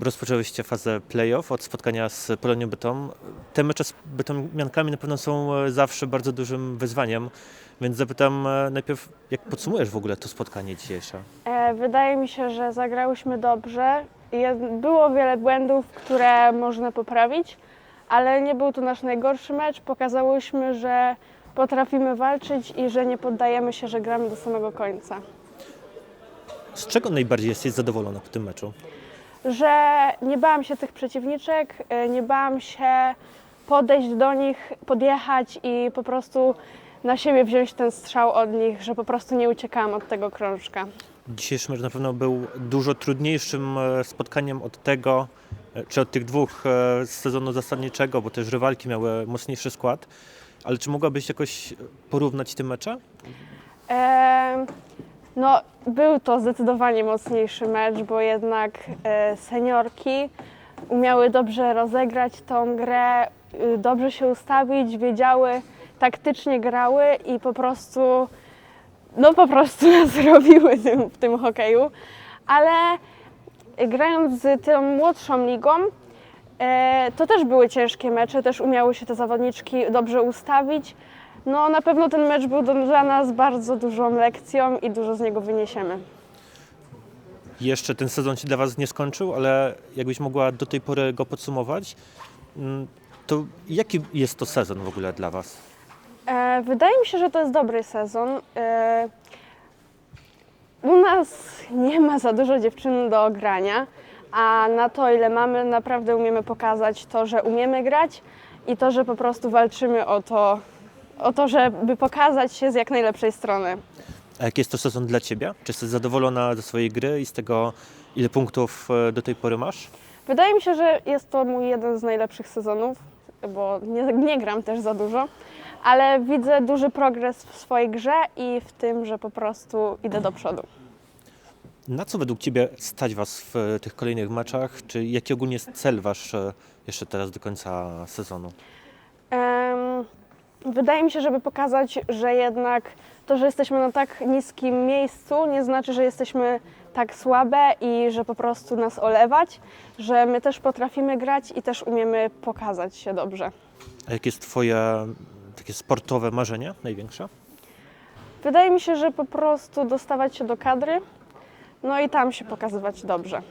Rozpoczęłyście fazę playoff od spotkania z Polonią Bytom. Te mecze z Bytomiankami na pewno są e, zawsze bardzo dużym wyzwaniem, więc zapytam e, najpierw, jak podsumujesz w ogóle to spotkanie dzisiejsze? E, Wydaje mi się, że zagrałyśmy dobrze. Było wiele błędów, które można poprawić, ale nie był to nasz najgorszy mecz. Pokazałyśmy, że potrafimy walczyć i że nie poddajemy się, że gramy do samego końca. Z czego najbardziej jesteś zadowolona po tym meczu? Że nie bałam się tych przeciwniczek, e, nie bałam się podejść do nich, podjechać i po prostu na siebie wziąć ten strzał od nich, że po prostu nie uciekałam od tego krążka. Dzisiejszy mecz na pewno był dużo trudniejszym e, spotkaniem od tego, e, czy od tych dwóch z sezonu zasadniczego, bo też rywalki miały mocniejszy skład. Ale czy mogłabyś jakoś porównać te mecze? No, był to zdecydowanie mocniejszy mecz, bo jednak e, seniorki umiały dobrze rozegrać tą grę, y, dobrze się ustawić, wiedziały, taktycznie grały i po prostu, no po prostu nas robiły w tym hokeju. Ale grając z tą młodszą ligą, e, to też były ciężkie mecze, też umiały się te zawodniczki dobrze ustawić. No na pewno ten mecz był dla nas bardzo dużą lekcją i dużo z niego wyniesiemy. Jeszcze ten sezon się dla Was nie skończył, ale jakbyś mogła do tej pory go podsumować, mm, to jaki jest to sezon w ogóle dla Was? E, wydaje mi się, że to jest dobry sezon. E, u nas nie ma za dużo dziewczyn do grania, a na to, ile mamy, naprawdę umiemy pokazać to, że umiemy grać i to, że po prostu walczymy o to, o to żeby pokazać się z jak najlepszej strony. A jaki jest to sezon dla Ciebie? Czy jesteś zadowolona ze swojej gry i z tego, ile punktów e, do tej pory masz? Wydaje mi się, że jest to mój jeden z najlepszych sezonów, bo nie, nie gram też za dużo, ale widzę duży progres w swojej grze i w tym, że po prostu idę do przodu. Na co według Ciebie stać Was w e, tych kolejnych meczach? Czy jaki ogólnie jest cel Wasz e, jeszcze teraz do końca sezonu? Wydaje mi się, żeby pokazać, że jednak to, że jesteśmy na tak niskim miejscu, nie znaczy, że jesteśmy tak słabe i że po prostu nas olewać, że my też potrafimy grać i też umiemy pokazać się dobrze. A jakie jest Twoje takie sportowe marzenie największe? Wydaje mi się, że po prostu dostawać się do kadry, no i tam się pokazywać dobrze.